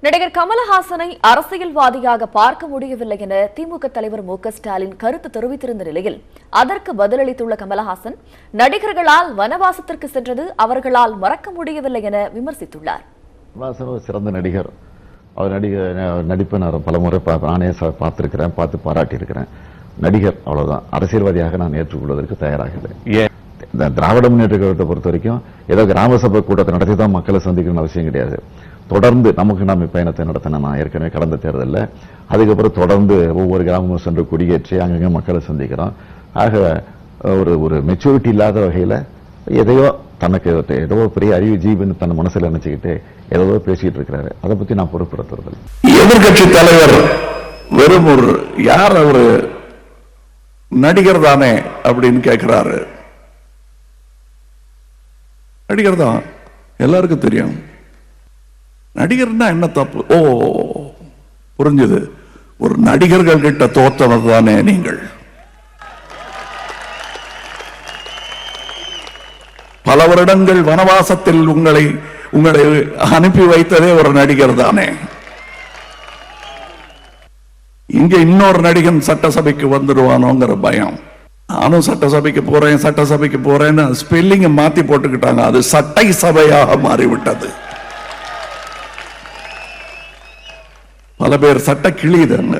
நடிகர் கமலஹாசனை அரசியல்வாதியாக பார்க்க முடியவில்லை என திமுக தலைவர் மு ஸ்டாலின் கருத்து தெரிவித்திருந்த நிலையில் அதற்கு பதிலளித்துள்ள கமலஹாசன் நடிகர்களால் வனவாசத்திற்கு சென்றது அவர்களால் மறக்க முடியவில்லை என விமர்சித்துள்ளார். கமலஹாசன் ஒரு சிறந்த நடிகர். அவர் நடிக நடிப்பை நான் பல முறை பா- நானே பார்த்து பாராட்டியிருக்கிறேன். நடிகர் அவ்வளவுதான். அரசியல்வாதியாக நான் ஏற்றுக்கொள்வதற்கு தயாராக இல்லை ஏன்? இந்த திராவிட முன்னேற்ற கழகத்தை பொறுத்த வரைக்கும் ஏதோ கிராம சபை கூட்டத்தை நடத்தி தான் மக்களை சந்திக்கணும்னு அவசியம் கிடையாது. தொடர்ந்து நமக்கு நாம் பயணத்தை நடத்தின நான் ஏற்கனவே கடந்த தேர்தலில். அதுக்கப்புறம் தொடர்ந்து ஒவ்வொரு கிராமமும் சென்று குடியேற்றி அங்கங்கே மக்களை சந்திக்கிறோம். ஆக ஒரு ஒரு மெச்சூரிட்டி இல்லாத வகையில எதையோ தனக்கு ஏதோ பெரிய அறிவு ஜீவன் தன் மனசுல நினைச்சுக்கிட்டு ஏதோ பேசிட்டு இருக்கிறாரு. அதை பத்தி நான் பொறுப்படுத்துறது எதிர்கட்சி தலைவர் வெறும் ஒரு யார் அவர்? நடிகர் தானே அப்படின்னு கேட்கிறாரு நடிகர் தான். எல்லாருக்கும் தெரியும். நடிகர்னா என்ன தப்பு? ஓ புரிஞ்சுது. ஒரு நடிகர்கள் கிட்ட தோற்றவர் தானே நீங்கள். பல வருடங்கள் வனவாசத்தில் உங்களை உங்களை அனுப்பி வைத்ததே ஒரு நடிகர் தானே. இங்க இன்னொரு நடிகன் சட்டசபைக்கு வந்துடுவானோங்கிற பயம். நானும் சட்டசபைக்கு போறேன் சட்டசபைக்கு போறேன்னு ஸ்பெல்லிங்கை மாத்தி போட்டுக்கிட்டாங்க. அது சட்டை சபையாக மாறிவிட்டது. பல பேர் சட்ட கிழியுதுங்க